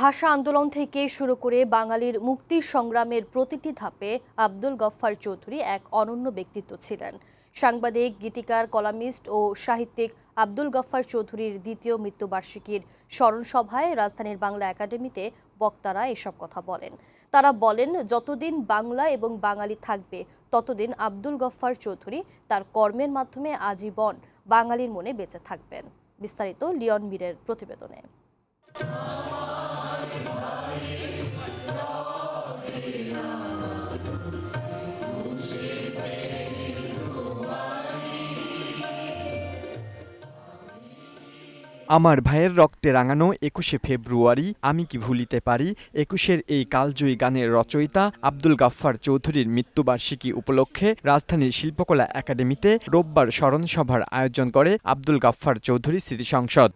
ভাষা আন্দোলন থেকে শুরু করে বাঙালির মুক্তি সংগ্রামের প্রতিটি ধাপে আব্দুল গফফার চৌধুরী এক অনন্য ব্যক্তিত্ব ছিলেন। সাংবাদিক, গীতিকার, কলামিস্ট ও সাহিত্যিক আব্দুল গফফার চৌধুরীর দ্বিতীয় মৃত্যুবার্ষিকীর স্মরণ সভায় রাজধানীর বাংলা একাডেমিতে বক্তারা এসব কথা বলেন। তারা বলেন, যতদিন বাংলা এবং বাঙালি থাকবে, ততদিন আব্দুল গফফার চৌধুরী তার কর্মের মাধ্যমে আজীবন বাঙালির মনে বেঁচে থাকবেন। বিস্তারিত লিওন মীরের প্রতিবেদনে। আমার ভাইয়ের রক্তে রাঙানো একুশে ফেব্রুয়ারি, আমি কি ভুলিতে পারি? একুশের এই কালজয়ী গানের রচয়িতা আব্দুল গাফফার চৌধুরীর মৃত্যুবার্ষিকী উপলক্ষে রাজধানীর শিল্পকলা একাডেমিতে রোববার স্মরণ সভার আয়োজন করে আব্দুল গাফফার চৌধুরী স্মৃতি সংসদ।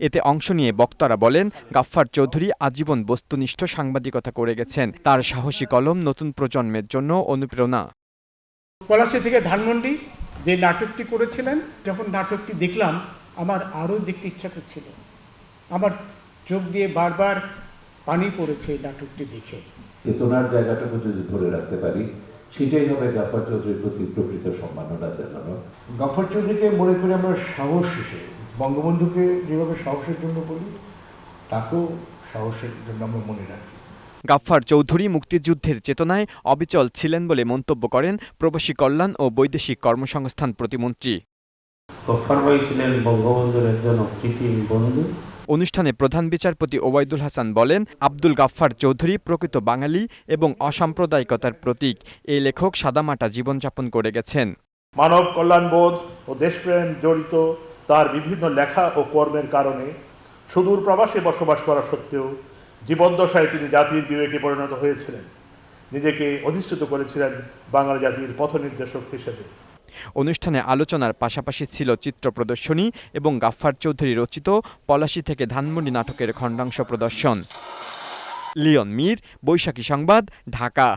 এতে অংশ নিয়ে বক্তারা বলেন, গাফফার চৌধুরী আজীবন বস্তুনিষ্ঠ সাংবাদিকতা করে গেছেন। তার সাহসী কলম নতুন প্রজন্মের জন্য অনুপ্রেরণা। পলাশী থেকে ধানমন্ডি যে নাটকটি করেছিলেন, যখন নাটকটি দেখলাম আমার আরও দেখতে ইচ্ছা করছিল। আমার চোখ দিয়ে বারবার পানি পড়েছে এই নাটকটি দেখে। চেতনার জায়গাটাকে যদি ধরে রাখতে পারি সেটাই হবে জাফর চৌধুরীর প্রতি প্রকৃত সম্মাননা জানানো। গফর চৌধুরীকে মনে করি আমরা সাহস হিসেবে বঙ্গবন্ধুকে যেভাবে সাহসের জন্য বলি তাকেও সাহসের জন্য আমরা মনে রাখি। গাফফার চৌধুরী মুক্তিযুদ্ধের চেতনায় অবিচল ছিলেন বলে মন্তব্য করেন প্রবাসী কল্যাণ ও বৈদেশিক কর্মসংস্থান প্রতিমন্ত্রী। গফ্ফার ছিলেন বঙ্গবন্ধুর একজন অকৃত্রিম বন্ধু। অনুষ্ঠানে প্রধান বিচারপতি ওবায়দুল হাসান বলেন আব্দুল গাফফার চৌধুরী প্রকৃত বাঙালি এবং অসাম্প্রদায়িকতার প্রতীক। এই লেখক সাদামাটা জীবনযাপন করে গেছেন। মানব কল্যাণবোধ ও দেশপ্রেম জড়িত তার বিভিন্ন লেখা ও কর্মের কারণে সুদূর প্রবাসে বসবাস করা সত্ত্বেও জীবদ্দশায় তিনি জাতির বিবেকে পরিণত হয়েছিলেন। নিজেকে অধিষ্ঠিত করেছিলেন বাংলা জাতির পথনির্দেশক হিসেবে। অনুষ্ঠানে আলোচনার পাশাপাশি ছিল চিত্র প্রদর্শনী এবং গাফফার চৌধুরী রচিত পলাশী থেকে ধানমন্ডি নাটকের খণ্ডাংশ প্রদর্শন। লিওন মীর, বৈশাখী সংবাদ, ঢাকা।